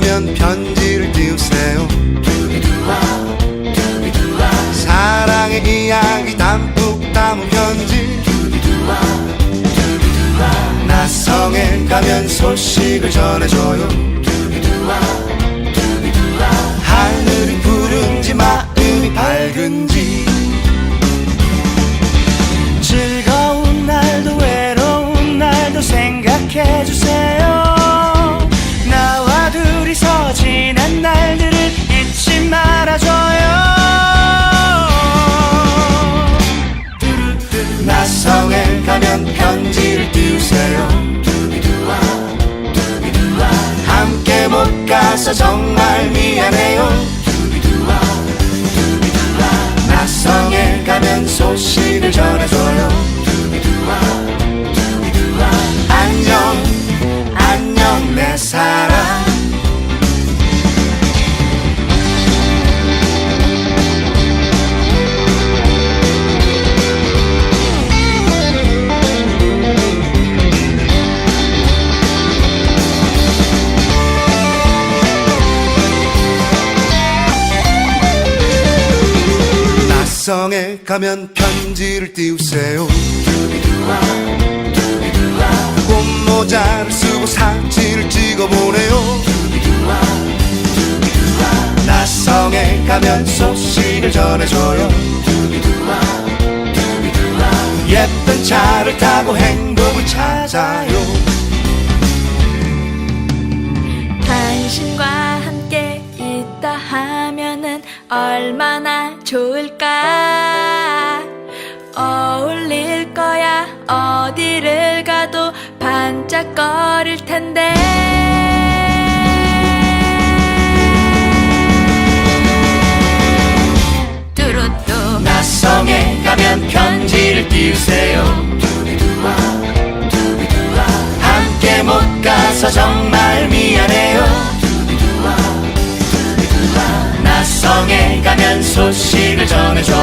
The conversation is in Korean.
있다면 편지를 띄우세요. 사랑의 이야기 담뿍 담은 편지. 나성에 가면 소식을 전해줘요. 못 가서 정말 미안해요. 나성에 가면 소식 나성에 가면 편지를 띄우세요. 꽃모자를 쓰고 사진을 찍어 보내요. 나성에 가면 소식을 전해줘 반짝거릴 텐데. 뚜루뚜. 나성에 가면 편지를 띄우세요. 함께 못 가서 정말 미안해요. 나성에 가면 소식을 전해줘요